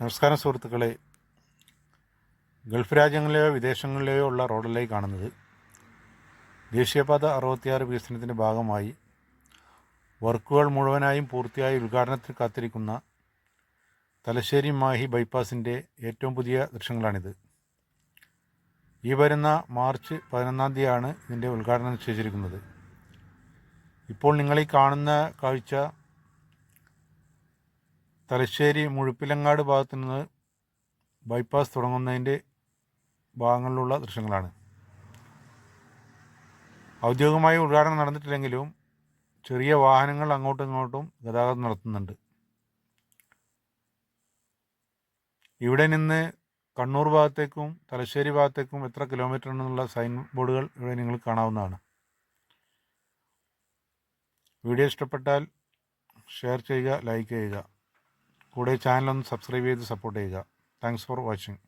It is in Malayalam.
നമസ്കാരം സുഹൃത്തുക്കളെ. ഗൾഫ് രാജ്യങ്ങളിലെയോ വിദേശങ്ങളിലെയോ ഉള്ള റോഡല്ലായി കാണുന്നത്. ദേശീയപാത അറുപത്തിയാറ് വികസനത്തിന്റെ ഭാഗമായി വർക്കുകൾ മുഴുവനായും പൂർത്തിയായി ഉദ്ഘാടനത്തിന് കാത്തിരിക്കുന്ന തലശ്ശേരി മാഹി ബൈപ്പാസിന്റെ ഏറ്റവും പുതിയ ദൃശ്യങ്ങളാണിത്. ഈ വരുന്ന മാർച്ച് പതിനൊന്നാം തീയതിയാണ് ഇതിന്റെ ഉദ്ഘാടനം നിശ്ചയിച്ചിരിക്കുന്നത് ഇപ്പോൾ നിങ്ങളീ കാണുന്ന കാഴ്ച തലശ്ശേരി മുഴുപ്പിലങ്ങാട് ഭാഗത്തു നിന്ന് ബൈപ്പാസ് തുടങ്ങുന്നതിന്റെ ഭാഗങ്ങളിലുള്ള ദൃശ്യങ്ങളാണ്. ഔദ്യോഗികമായി ഉദ്ഘാടനം നടന്നിട്ടില്ലെങ്കിലും ചെറിയ വാഹനങ്ങൾ അങ്ങോട്ടും ഇങ്ങോട്ടും ഗതാഗതം നടത്തുന്നുണ്ട്. ഇവിടെ നിന്ന് കണ്ണൂർ ഭാഗത്തേക്കും തലശ്ശേരി ഭാഗത്തേക്കും എത്ര കിലോമീറ്റർ ഉണ്ടെന്നുള്ള സൈൻ ബോർഡുകൾ ഇവിടെ നിങ്ങൾ കാണാവുന്നതാണ്. വീഡിയോ ഇഷ്ടപ്പെട്ടാൽ ഷെയർ ചെയ്യുക ലൈക്ക് ചെയ്യുക. കൂടെ ചാനൽ ഒന്ന് സബ്സ്ക്രൈബ് ചെയ്ത് സപ്പോർട്ട് ചെയ്യുക. Thanks for watching